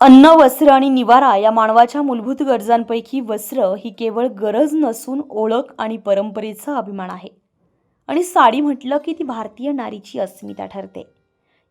अन्न वस्त्र आणि निवारा या मानवाच्या मूलभूत गरजांपैकी वस्त्र ही केवळ गरज नसून ओळख आणि परंपरेचा अभिमान आहे. आणि साडी म्हटलं की ती भारतीय नारीची अस्मिता ठरते.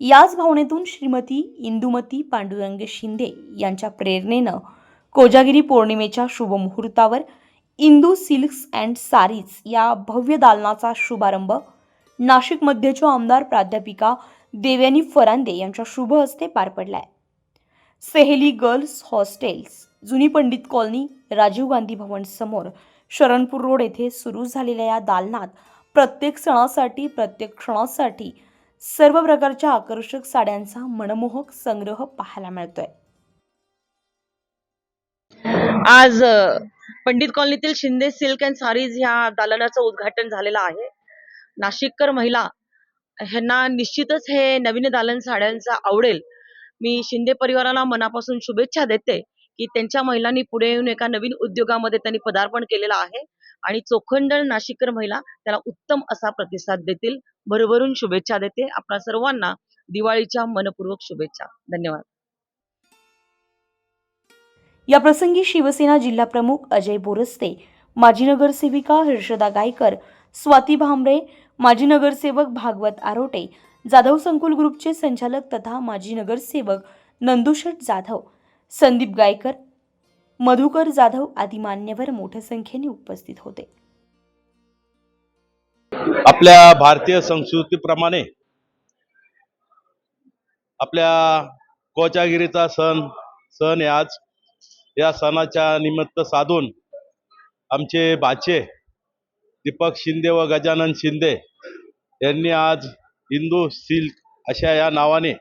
याच भावनेतून श्रीमती इंदुमती पांडुरंग शिंदे यांच्या प्रेरणेनं कोजागिरी पौर्णिमेच्या शुभमुहूर्तावर इंदू सिल्क्स अँड सारीज या भव्य दालनाचा शुभारंभ नाशिक मध्यच्या आमदार प्राध्यापिका देवयानी फरांदे यांच्या शुभ हस्ते पार पडलाय. सेहेली गर्ल्स हॉस्टेल्स जुनी पंडित कॉलनी राजीव गांधी भवन समोर. शरणपूर रोड येथे सुरू झालेल्या या दालनात प्रत्येक सणासाठी प्रत्येक क्षणासाठी सर्व प्रकारच्या आकर्षक साड्यांचा मनमोहक संग्रह पाहायला मिळतोय. आज पंडित कॉलनीतील शिंदे सिल्क अँड सारीज ह्या दालनाचं उद्घाटन झालेलं आहे. नाशिककर महिला ह्यांना निश्चितच हे नवीन दालन साड्यांचा आवडेल. मी शिंदे परिवाराला मनापासून शुभेच्छा देते की त्यांच्या महिलांनी पुढे येऊन एका नवीन उद्योगामध्ये त्यांनी पदार्पण केलेलं आहे आणि चोखंडळ नाशिककर महिला त्याला उत्तम असा प्रतिसाद देतील. भरभरून शुभेच्छा देते. आपल्या सर्वांना दिवाळीच्या मनपूर्वक शुभेच्छा. धन्यवाद. या प्रसंगी शिवसेना जिल्हा प्रमुख अजय बोरस्ते माजी नगरसेविका हर्षदा गायकर स्वाती भांबरे माजी नगरसेवक भागवत आरोटे जाधव संकुल ग्रुपचे संचालक तथा माजी नगरसेवक नंदुशट जाधव संदीप गायकर मधुकर जाधव आदी मान्यवर मोठ्या संख्येने उपस्थित होते. आपल्या भारतीय संस्कृतीप्रमाणे आपल्या कोचागिरीचा सण सण आहे आज. या सणाच्या निमित्त साधून आमचे बाचे दीपक शिंदे व गजानन शिंदे यांनी आज हिंदू सिल्क अशा या नावाने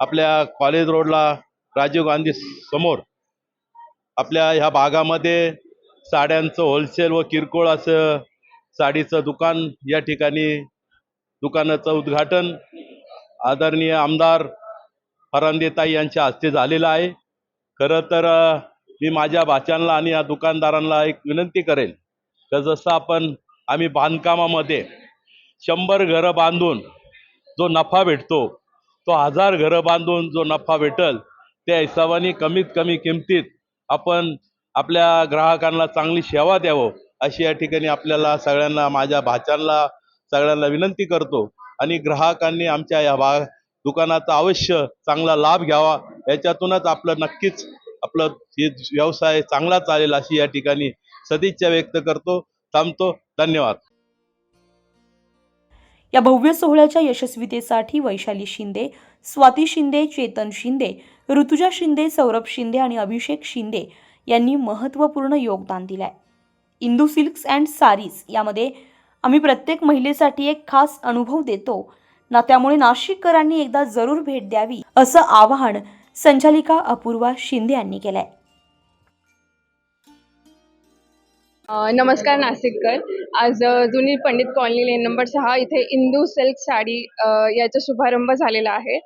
आपल्या कॉलेज रोडला राजीव गांधी समोर आपल्या ह्या भागामध्ये साड्यांचं होलसेल व किरकोळ असं साडीचं दुकान या ठिकाणी दुकानाचं उद्घाटन आदरणीय आमदार फरांदेताई यांच्या हस्ते झालेलं आहे. खरं तर मी माझ्या भाच्यांना आणि या दुकानदारांना एक विनंती करेल तर जसं आपण आम्ही बांधकामामध्ये शंभर घरं बांधून जो नफा भेटतो तो हजार घरं बांधून जो नफा भेटल त्या हिशोबाने कमीत कमी किमतीत आपण आपल्या ग्राहकांना चांगली सेवा द्यावं अशी या ठिकाणी आपल्याला सगळ्यांना माझ्या भाच्यांना सगळ्यांना विनंती करतो. आणि ग्राहकांनी आमच्या या भा दुकानाचा अवश्य चांगला लाभ घ्यावा. याच्यातूनच आपलं नक्कीच आपलं हे व्यवसाय चांगला चालेल अशी या ठिकाणी सदिच्छा व्यक्त करतो थांबतो. धन्यवाद. या भव्य सोहळ्याच्या यशस्वीतेसाठी वैशाली शिंदे स्वाती शिंदे चेतन शिंदे ऋतुजा शिंदे सौरभ शिंदे आणि अभिषेक शिंदे यांनी महत्त्वपूर्ण योगदान दिलंय. इंदू सिल्क्स अँड सारीज यामध्ये आम्ही प्रत्येक महिलेसाठी एक खास अनुभव देतो. ना त्यामुळे नाशिककरांनी एकदा जरूर भेट द्यावी असं आवाहन संचालिका अपूर्वा शिंदे यांनी केलंय. आहे नमस्कार नाशिककर. आज जुनी पंडित कॉलनी लेन नंबर सहा इथे इंदू सिल्क साडी याचा शुभारंभ झालेला आहे.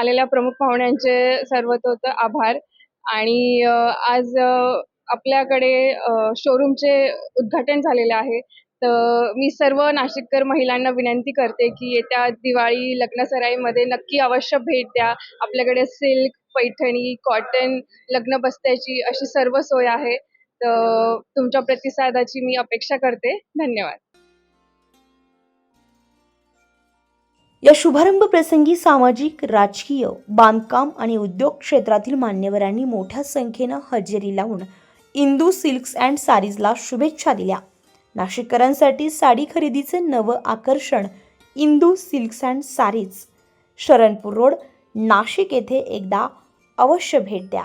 आलेल्या प्रमुख पाहुण्यांचे सर्वतोत आभार. आणि आज आपल्याकडे शोरूमचे उद्घाटन झालेले आहे. तर मी सर्व नाशिककर महिलांना विनंती करते की येत्या दिवाळी लग्नसराईमध्ये नक्की अवश्य भेट द्या. आपल्याकडे सिल्क पैठणी कॉटन लग्न बस्त्याची अशी सर्व सोय आहे. तर तुमच्या प्रतिसादाची मी अपेक्षा करते. धन्यवाद. या शुभारंभ प्रसंगी सामाजिक राजकीय बांधकाम आणि उद्योग क्षेत्रातील मान्यवरांनी मोठ्या संख्येनं हजेरी लावून इंदू सिल्क्स अँड सारीजला शुभेच्छा दिल्या. नाशिककरांसाठी साडी खरेदीचे नवं आकर्षण Indu silks and sarees. Sharanpur road Nashik येथे एकदा अवश्य भेट द्या.